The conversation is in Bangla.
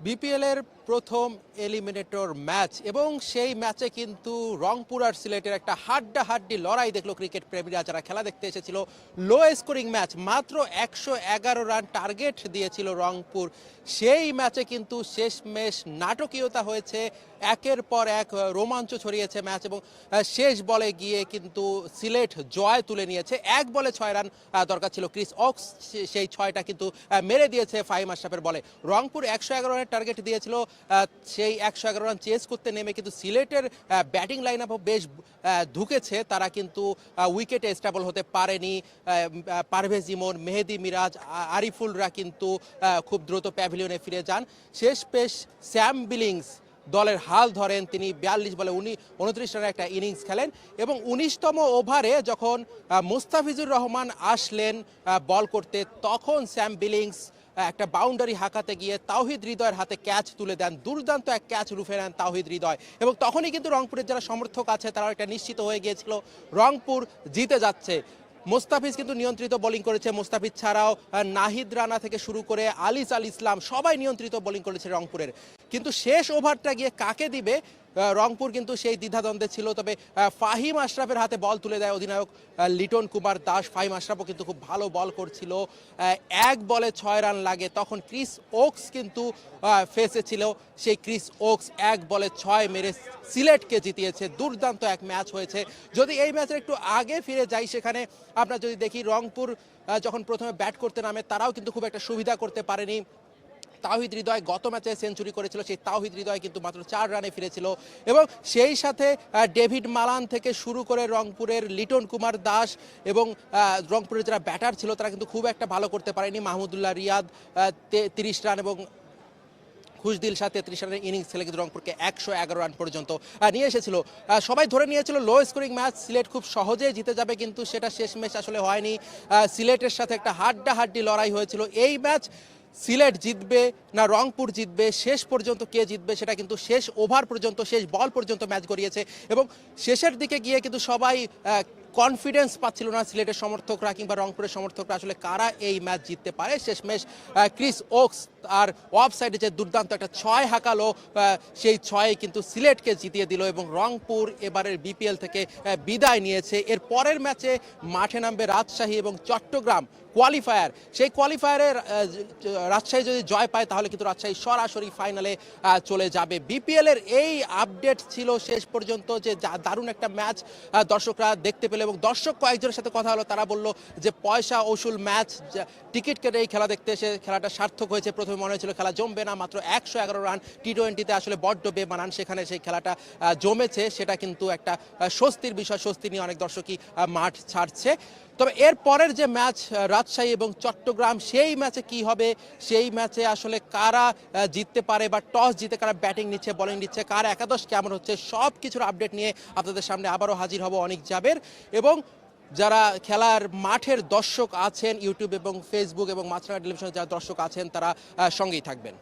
বিপিএল এর প্রথম এলিমিনেটর ম্যাচ এবং সেই ম্যাচে কিন্তু রংপুর আর সিলেটের একটা হাড্ডা হাড্ডি লড়াই দেখল ক্রিকেট প্রেমীরা যারা খেলা দেখতে এসেছিল। লো স্কোরিং ম্যাচ মাত্র একশো এগারো রান টার্গেট দিয়েছিল রংপুর। সেই ম্যাচে কিন্তু শেষমেশ নাটকীয়তা হয়েছে। একের পর এক রোমাঞ্চ ছড়িয়েছে ম্যাচ এবং শেষ বলে গিয়ে কিন্তু সিলেট জয় তুলে নিয়েছে। এক বলে ছয় রান দরকার ছিল ক্রিস অক্স। সেই ছয়টা কিন্তু মেরে দিয়েছে ফাহিম আশরাফের বলে। রংপুর একশো এগারো রানের টার্গেট দিয়েছিল। সেই একশো এগারো রান চেস করতে নেমে কিন্তু সিলেটের ব্যাটিং লাইন আপও বেশ ঢুকেছে। তারা কিন্তু উইকেটে স্টেবল হতে পারেনি। পারভেজ ইমন, মেহেদি মিরাজ আরিফুলরা কিন্তু খুব দ্রুত প্যাভিলিয়নে ফিরে যান। শেষ পেশ স্যাম বিলিংস দলের হাল ধরেন। তিনি বিয়াল্লিশ বলে উনি উনত্রিশ রানের একটা ইনিংস খেলেন এবং উনিশতম ওভারে যখন মুস্তাফিজুর রহমান আসলেন বল করতে, তখন স্যাম বিলিংস একটা বাউন্ডারি হাঁকাতে গিয়ে তাওহিদ হৃদয়ের হাতে ক্যাচ তুলে দেন। দুর্দান্ত এক ক্যাচ রুফে নেন তাওহিদ হৃদয়। এবং তখনই কিন্তু রংপুরের যারা সমর্থক আছে তারা একটা নিশ্চিত হয়ে গিয়েছিল, রংপুর জিতে যাচ্ছে। মোস্তাফিজ কিন্তু নিয়ন্ত্রিত বোলিং করেছে। মোস্তাফিজ ছাড়াও নাহিদ রানা থেকে শুরু করে আলিস আল ইসলাম সবাই নিয়ন্ত্রিত বোলিং করেছে রংপুরের। কিন্তু শেষ ওভারটা গিয়ে কাকে দিবে? রংপুর কিন্তু সেই দ্বিধাদ্বন্দ্বে ছিল, তবে ফাহিম আশরাফের হাতে বল তুলে দেয় অধিনায়ক লিটন কুমার দাস। ফাহিম আশরাফও কিন্তু খুব ভালো বল করছিল। এক বলে ছয় রান লাগে, তখন ক্রিস ওক্স কিন্তু ফেসে ছিল সেই ক্রিস ওক্স এক বলে ছয় মেরে সিলেটকে জিতিয়েছে। দুর্দান্ত এক ম্যাচ হয়েছে। যদি এই ম্যাচের একটু আগে ফিরে যাই সেখানে আমরা যদি দেখি রংপুর যখন প্রথমে ব্যাট করতে নামে, তারাও কিন্তু খুব একটা সুবিধা করতে পারেনি। তাওহিদ হৃদয় গত ম্যাচে সেঞ্চুরি করেছিল, সেই তাওহিদ হৃদয় কিন্তু মাত্র চার রানে ফিরেছিল এবং সেই সাথে ডেভিড মালান থেকে শুরু করে রংপুরের লিটন কুমার দাস এবং রংপুরের যারা ব্যাটার ছিল তারা কিন্তু খুব একটা ভালো করতে পারেনি। মাহমুদুল্লাহ রিয়াদ তিরিশ রান এবং খুশদিল সাথে তেত্রিশ রানের ইনিংস খেলে কিন্তু রংপুরকে একশো এগারো রান পর্যন্ত নিয়ে এসেছিল। সবাই ধরে নিয়েছিল লো স্কোরিং ম্যাচ সিলেট খুব সহজে জিতে যাবে কিন্তু সেটা শেষ ম্যাচ আসলে হয়নি। সিলেটের সাথে একটা হাড্ডা হাড্ডি লড়াই হয়েছিল। এই ম্যাচ সিলেট জিতবে না রংপুর জিতবে, শেষ পর্যন্ত কে জিতবে সেটা কিন্তু শেষ ওভার পর্যন্ত, শেষ বল পর্যন্ত ম্যাচ গড়িয়েছে এবং শেষের দিকে গিয়ে কিন্তু সবাই কনফিডেন্স পাচ্ছিল না সিলেটের সমর্থকরা কিংবা রংপুরের সমর্থকরা। আসলে কারা এই ম্যাচ জিততে পারে? শেষমেশ ক্রিস ওক্স আর অফ সাইডে যে দুর্দান্ত একটা ছয় হাঁকালো সেই ছয়ে কিন্তু সিলেটকে জিতিয়ে দিল এবং রংপুর এবারের বিপিএল থেকে বিদায় নিয়েছে। এর পরের ম্যাচে মাঠে নামবে রাজশাহী এবং চট্টগ্রাম কোয়ালিফায়ার সেই কোয়ালিফায়ারে রাজশাহী যদি জয় পায়, তাহলে কিন্তু রাজশাহী সরাসরি ফাইনালে চলে যাবে। বিপিএল এর এই আপডেট ছিল শেষ পর্যন্ত যে দারুণ একটা ম্যাচ দর্শকরা দেখতে পেল এবং দর্শক কয়েকজনের সাথে কথা হলো, তারা বলল যে পয়সা ওসুল ম্যাচ টিকিট কেটে এই খেলা দেখতে এসে খেলাটা সার্থক হয়েছে। প্রথমে মনে হয়েছিল খেলা জমবে না, মাত্র একশো এগারো রান টি টোয়েন্টিতে আসলে বড্ড বে বেমানান, সেখানে সেই খেলাটা জমেছে। সেটা কিন্তু একটা স্বস্তির বিষয়, স্বস্তি নিয়ে অনেক দর্শকই মাঠ ছাড়ছে। তবে এর পরের যে ম্যাচ রাজশাহী এবং চট্টগ্রাম, সেই ম্যাচে কি হবে? সেই ম্যাচে আসলে কারা জিততে পারে বা টস জিতে কারা ব্যাটিং নিচ্ছে, বোলিং নিচ্ছে, কার একাদশ কেমন হচ্ছে সব কিছুর আপডেট নিয়ে আপনাদের সামনে আবারও হাজির হব অনেক যাবের এবং যারা খেলার মাঠের দর্শক আছেন ইউটিউব এবং ফেসবুক এবং মাছরাঙা টেলিভিশনে যারা দর্শক আছেন, তারা সঙ্গেই থাকবেন।